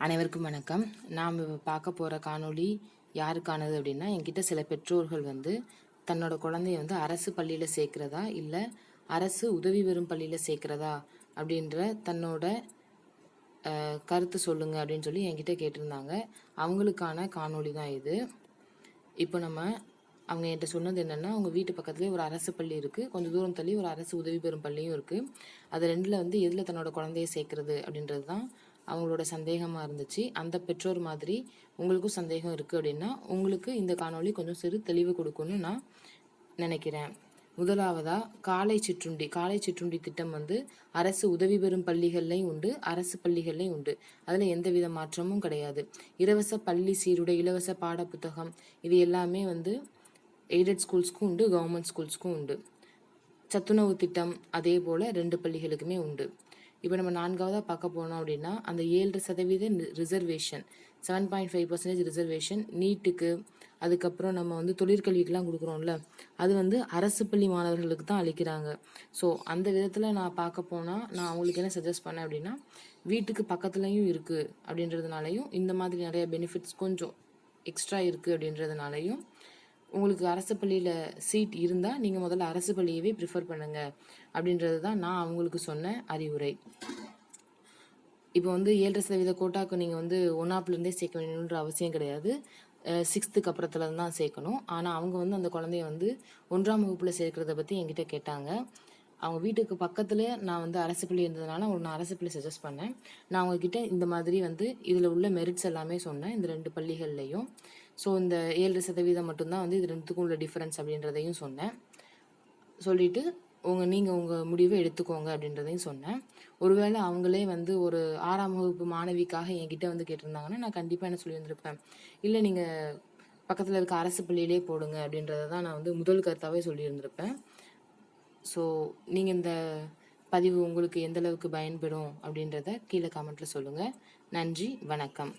அனைவருக்கும் வணக்கம். நாம் பார்க்க போகிற காணொளி யாருக்கானது அப்படின்னா என்கிட்ட சில பெற்றோர்கள் வந்து தன்னோட குழந்தைய வந்து அரசு பள்ளியில் சேர்க்கிறதா இல்லை அரசு உதவி பெறும் பள்ளியில் சேர்க்கிறதா அப்படின்ற தன்னோட கருத்து சொல்லுங்க அப்படின்னு சொல்லி என்கிட்ட கேட்டிருந்தாங்க. அவங்களுக்கான காணொளி தான் இது. இப்போ நம்ம அவங்க என்கிட்ட சொன்னது என்னென்னா அவங்க வீட்டு பக்கத்துலேயே ஒரு அரசு பள்ளி இருக்குது கொஞ்சம் தூரம் தள்ளி ஒரு அரசு உதவி பெறும் பள்ளியும் இருக்குது அது ரெண்டில் வந்து எதில் தன்னோட குழந்தைய சேர்க்குறது அப்படின்றது தான் அவங்களோட சந்தேகமாக இருந்துச்சு. அந்த பெற்றோர் மாதிரி உங்களுக்கும் சந்தேகம் இருக்குது அப்படின்னா உங்களுக்கு இந்த காணொளி கொஞ்சம் சிறு தெளிவு கொடுக்கும்னு நான் நினைக்கிறேன். முதலாவதாக காலை சிற்றுண்டி காலை சிற்றுண்டி திட்டம் வந்து அரசு உதவி பெறும் பள்ளிகள்லையும் உண்டு அரசு பள்ளிகள்லையும் உண்டு. அதில் எந்த வித மாற்றமும் கிடையாது. இலவச பள்ளி சீருடை இலவச பாடப்புத்தகம் இது எல்லாமே வந்து எய்டட் ஸ்கூல்ஸ்க்கும் உண்டு கவர்மெண்ட் ஸ்கூல்ஸ்க்கும் உண்டு. சத்துணவு திட்டம் அதே போல் ரெண்டு பள்ளிகளுக்குமே உண்டு. இப்போ நம்ம நான்காவதாக பார்க்க போனோம் அப்படின்னா அந்த ஏழு சதவீத reservation seven point five percentage reservation நீட்டுக்கு அதுக்கப்புறம் நம்ம வந்து தொழிற்கல்விக்கெலாம் கொடுக்குறோம்ல அது வந்து அரசு பள்ளி மாணவர்களுக்கு தான் அளிக்கிறாங்க. ஸோ அந்த விதத்தில் நான் பார்க்க போனால் நான் அவங்களுக்கு என்ன சஜஸ்ட் பண்ணேன் அப்படின்னா வீட்டுக்கு பக்கத்துலேயும் இருக்குது அப்படின்றதுனாலையும் இந்த மாதிரி நிறைய பெனிஃபிட்ஸ் கொஞ்சம் எக்ஸ்ட்ரா இருக்குது அப்படின்றதுனாலையும் உங்களுக்கு அரசு பள்ளியில் சீட் இருந்தால் நீங்கள் முதல்ல அரசு பள்ளியவே ப்ரிஃபர் பண்ணுங்க. அப்படின்றது தான் நான் அவங்களுக்கு சொன்ன அறிவுரை. இப்போ வந்து ஏழரை சதவீத கோட்டாக்கு நீங்கள் வந்து ஒன்றாப்புலேருந்தே சேர்க்க வேணுன்ற அவசியம் கிடையாது. சிக்ஸ்த்துக்கு அப்புறத்துல தான் சேர்க்கணும். ஆனால் அவங்க வந்து அந்த குழந்தைய வந்து ஒன்றாம் வகுப்பில் சேர்க்கிறத பற்றி என்கிட்ட கேட்டாங்க. அவங்க வீட்டுக்கு பக்கத்தில் நான் வந்து அரசு பள்ளி இருந்ததுனால அவங்களுக்கு நான் அரசு பள்ளி சஜஸ்ட் பண்ணேன். நான் அவங்கக்கிட்ட இந்த மாதிரி வந்து இதில் உள்ள மெரிட்ஸ் எல்லாமே சொன்னேன். இந்த ரெண்டு பள்ளிகள்லையும். ஸோ இந்த ஏழு சதவீதம் மட்டும்தான் வந்து இது ரெண்டுத்துக்கும் உள்ள டிஃப்ரென்ஸ் அப்படின்றதையும் சொன்னேன். சொல்லிட்டு உங்க நீங்கள் உங்கள் முடிவை எடுத்துக்கோங்க அப்படின்றதையும் சொன்னேன். ஒருவேளை அவங்களே வந்து ஒரு ஆறாம் வகுப்பு மாணவிக்காக என்கிட்ட வந்து கேட்டிருந்தாங்கன்னா நான் கண்டிப்பாக என்ன சொல்லியிருந்திருப்பேன்? இல்லை நீங்கள் பக்கத்தில் இருக்க அரசு பள்ளியிலே போடுங்க அப்படின்றத தான் நான் வந்து முதல் கருத்தாகவே சொல்லியிருந்திருப்பேன். ஸோ நீங்கள் இந்த பதிவு உங்களுக்கு எந்த அளவுக்கு அப்படின்றத கீழே கமெண்ட்டில் சொல்லுங்கள் நன்றி வணக்கம்.